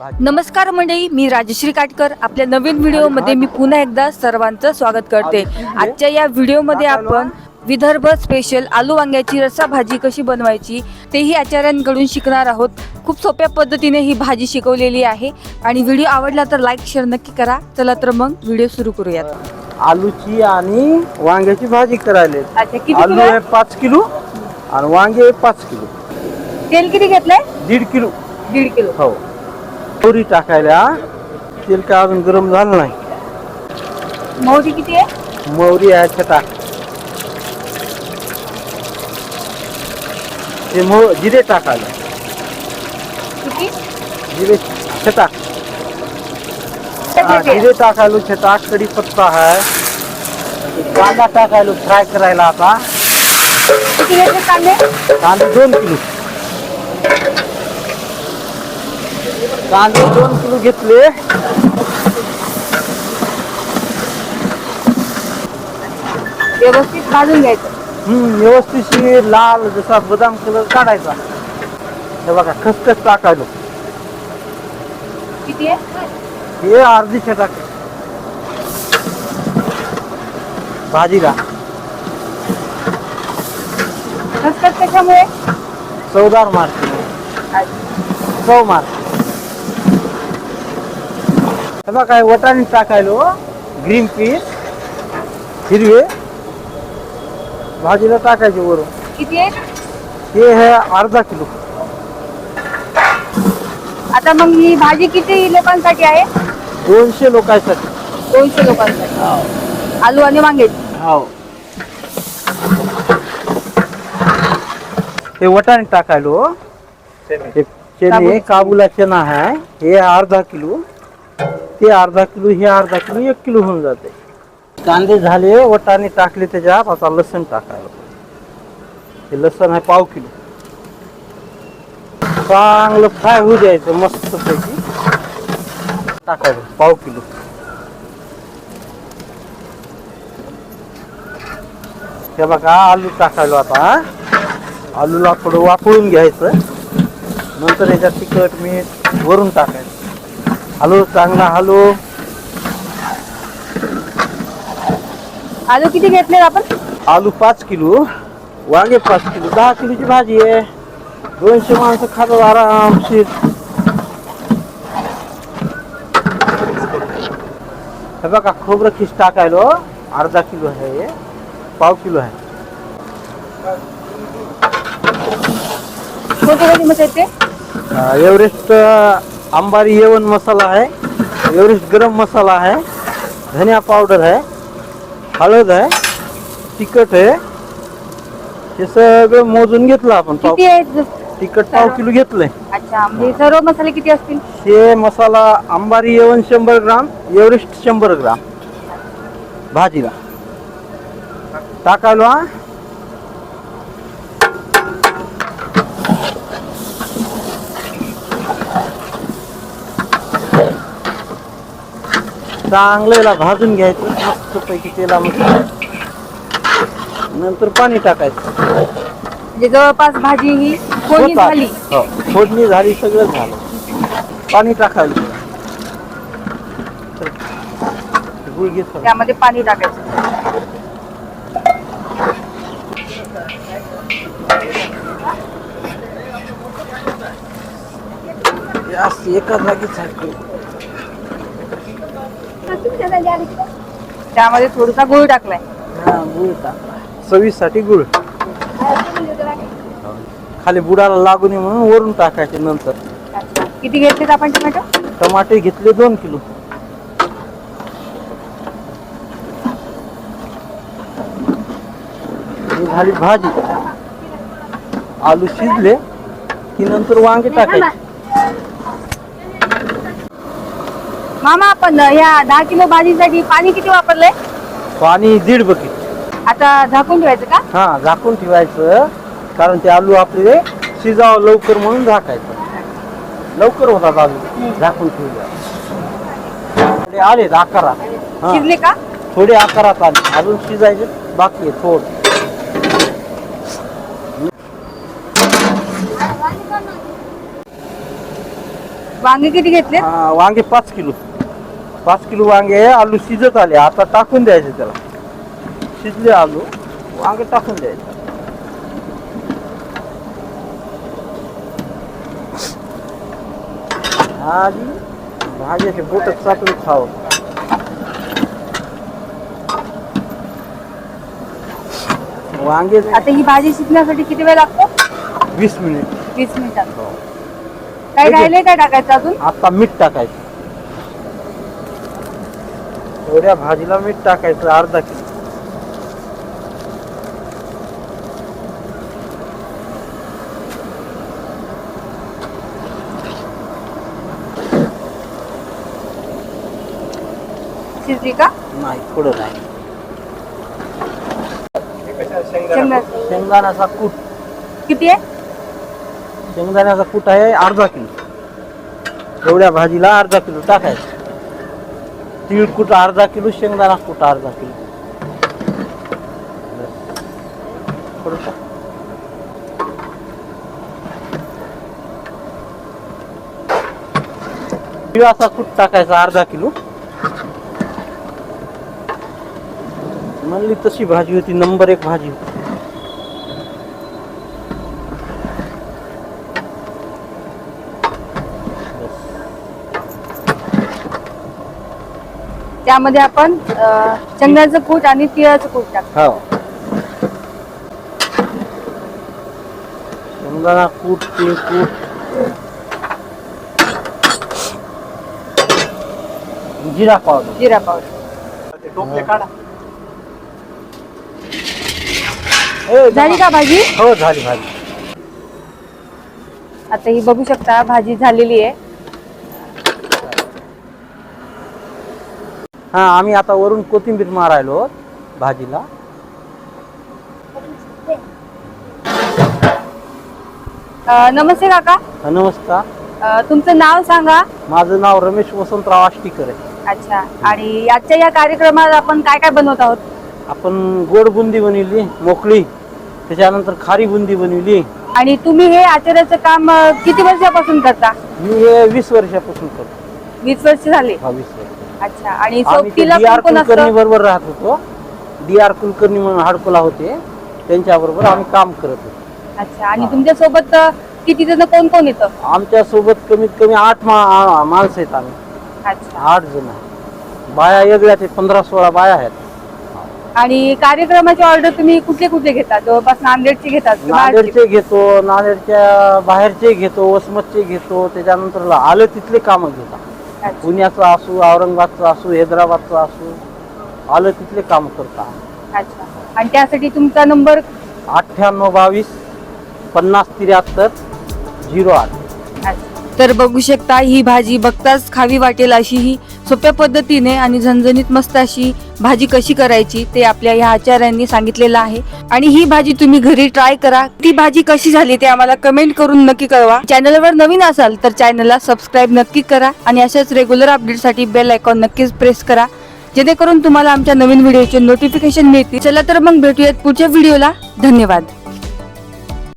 नमस्कार मंडळी मी राजश्री काटकर आपल्या नवीन व्हिडिओमध्ये मी पुन्हा एकदा सर्वांचं स्वागत करते. आजच्या या व्हिडिओमध्ये आपण विदर्भ स्पेशल आलू वांग्याची रस्सा भाजी कशी बनवायची तेही आचार्यांकडून शिकणार आहोत. खूप सोप्या पद्धतीने ही भाजी शिकवलेली आहे. आणि व्हिडिओ आवडला तर लाईक शेअर नक्की करा. चला तर मग व्हिडिओ सुरू करूयात. आलूची आणि वांग्याची भाजी करायला. अच्छा किती आलू किलो? आहे पाच किलो आणि वांगे पाच किलो. तेल किती घेतलंय? दीड किलो. दीड किलो. हो. मोहरी टाकायला तेल काय अजून गरम झालं नाही. मोहरी किती आहे? मोहरी आहे छटा. ते मोह जिरे टाकायला. किती? जिरे छटा. जिरे टाकायला छटा कढीपत्ता आहे. कांदा टाकायला फ्राय करायला आता. किती कांदे? कांदे दोन किलो. कांदे दोन किलो घेतले. व्यवस्थित भाजून घ्यायचं. हम्म व्यवस्थित लाल जसा बदाम कलर काढायचा. हे बघा खसखस टाकायलो. किती आहे? हे अर्धी टाक. भाजीला खसखस कशामुळे? चवदार मारते चव मारते हे काय वटाणे टाकायलो ग्रीन पीस हिरवे. भाजीला टाकायचे वरून. किती आहे? हे आहे अर्धा किलो. आता मग ही भाजी किती लोकांसाठी आहे? दोनशे लोकांसाठी. दोनशे लोकांसाठी. आलू आणि वांग्याची हो. हे वटाणे टाकायलो. हे चने काबुली. काबुला चना आहे. हे अर्धा किलो. ते अर्धा किलो हे अर्धा किलो एक किलो होऊन जाते. कांदे झाले वटाणे टाकले त्याच्यात आता लसण टाकायला. हे लसण आहे पाव किलो. चांगलं फ्राय होऊ द्यायचं मस्त पैकी टाकायचं पाव किलो. हे बघा आलू टाकायला आता आलूला थोडं वापरून घ्यायचं. नंतर याच्यात तिखट मीठ वरून टाकायचं. हलू चांगला हलू. आलू किती घेतले आपण? आलू पाच किलो वांगे पाच किलो दहा किलोची भाजी आहे. दोनशे माणसं खातात आरामशीर. हे बघा खोबरं खिस टाकायलो. अर्धा किलो आहे. पाव किलो आहे. कोणत्या येते? एव्हरेस्ट अंबारी येवन मसाला आहे. एव्हरेस्ट गरम मसाला आहे. धनिया पावडर आहे. हळद आहे. तिखट आहे. हे सगळं मोजून घेतलं आपण पाव किती आहे तिखट पाव किलो घेतलंय. अच्छा म्हणजे सर्व मसाले किती असतील? हे मसाला अंबारी येवन शंभर ग्राम एव्हरेस्ट शंभर ग्राम. भाजीला. टाकायलो चांगलं याला भाजून घ्यायचं मस्त पैकी तेलामध्ये नंतर पाणी टाकायचं म्हणजे जवळपास भाजी ही होतात. झाली हो, फोडणी झाली सगळं झालं पाणी टाकायला गुळ घे थोडं. त्यामध्ये पाणी टाकायचं असं एका जागीच आहे. त्यामध्ये थोडासा गुळ टाकलाय. हा, गुळ टाकला चवीसाठी गुळ. खाली बुडाला लागू नये म्हणून वरून टाकायचे नंतर. किती घेतलेत आपण टोमॅटो? टमाटे घेतले दोन किलो. ही झाली भाजी. आलू शिजले की नंतर वांगे टाकायचे. मामा आपण ह्या दहा किलो भाजीसाठी पाणी किती वापरलंय? पाणी दीड बकेट. आता झाकून ठेवायचं का? हा झाकून ठेवायचं. कारण ते आलू आपले शिजावं लवकर म्हणून झाकायचं. लवकर होतात आलू. झाकून ठेवल्या थोडे आले आकारात हा, शिजले का? थोडे आकारात आले. अजून शिजायचे. बाकी आहे थोडं. वांगे किती घेतले हा, वांगे पाच किलो. पाच किलो वांगे आलू शिजत आले आता टाकून द्यायचे त्याला. शिजले आलू वांगे टाकून द्यायचे. आधी भाज्याचे बोट चाटून खावं. वांगे आता ही भाजी शिकण्यासाठी किती वेळ लागतो? वीस मिनिट. वीस मिनिटात. हो. काय. राहिलंय काय टाकायचं अजून? आता मीठ टाकायचं. एवढ्या भाजीला मीठ टाकायचं अर्धा किलो. शिजली का? नाही थोडं नाही. शेंगदा- शेंगदाण्याचा कूट. किती आहे? शेंगदाण्याचा कूट आहे अर्धा किलो. एवढ्या भाजीला अर्धा किलो टाकायचं. तीळ कुट अर्धा किलो शेंगदाणा कुट अर्धा किलो? तीळ असा कुट टाकायचा अर्धा किलो? म्हणली तशी भाजी होती नंबर एक भाजी होती. त्यामध्ये आपण अं, शेंगदाण्याचं कूट आणि तिळाचं कूट टाक. हो. शेंगदाणा कूट तीळ कूट. जिरा पावडर. जिरा पावडर. काढा. ए, झाली का भाजी? हो झाली भाजी आता ही बघू शकता भाजी झालेली आहे. हा आम्ही आता वरून कोथिंबीर मारायलो भाजीला. अं, नमस्ते काका. हा, नमस्कार. अं, तुमचं नाव सांगा. माझं नाव रमेश वसंतराव आष्टीकर आहे. अच्छा आणि आजच्या या कार्यक्रमात आपण काय काय बनवत आहोत? आपण गोड बुंदी बनवली मोकळी त्याच्यानंतर खारी बुंदी बनवली. आणि तुम्ही हे आचार्याचं काम अं, किती वर्षापासून करता? मी हे वीस वर्षापासून करतो. वीस वर्ष झाले. हा वीस वर्ष. अच्छा आणि आम्ही सोबतीला डी आर कोण कोण कुलकर्णी असतं? बरोबर राहत होतो. डी आर कुलकर्णी म्हणून हाडकोला होते. त्यांच्या बरोबर आम्ही काम करत होतो. अच्छा आणि तुमच्यासोबत किती जण कोण कोण येतं? आमच्यासोबत कमीत कमी आठ मा आ- माणसं आहेत आम्ही. अच्छा. आठ जण. आहे. बाया वेगळ्या ते पंधरा सोळा बाया आहेत. आणि कार्यक्रमाची ऑर्डर तुम्ही कुठले कुठले घेता? जवळपास नांदेडची घेतात की बाहेरची? नांदेडचे घेतो नांदेडच्या बाहेरचे घेतो वसमतचे घेतो त्याच्यानंतर आलं तिथले कामं घेतो. पुण्याचं असू औरंगाबादचं असू हैदराबादचं असू आलं तिथले काम करता. अच्छा. आणि त्यासाठी तुमचा नंबर? अठ्ठ्याण्णव बावीस पन्नास त्र्याहत्तर झिरो आठ. तर बघू शकता ही भाजी बघताच खावी वाटेल अशी ही सोप्या पद्धतीने आणि झणझणीत मस्त अशी भाजी कशी करायची ते आपल्या ह्या आचार्यांनी सांगितलेलं आहे. आणि ही भाजी तुम्ही घरी ट्राय करा. ती भाजी कशी झाली ते आम्हाला कमेंट करून नक्की कळवा. चॅनलवर नवीन असाल तर चॅनलला सबस्क्राईब नक्की करा आणि अशाच रेग्युलर अपडेटसाठी बेल आयकॉन नक्कीच प्रेस करा. जेणेकरून तुम्हाला आमच्या नवीन व्हिडिओचे नोटिफिकेशन मिळतील. चला तर मग भेटूयात पुढच्या व्हिडिओला धन्यवाद.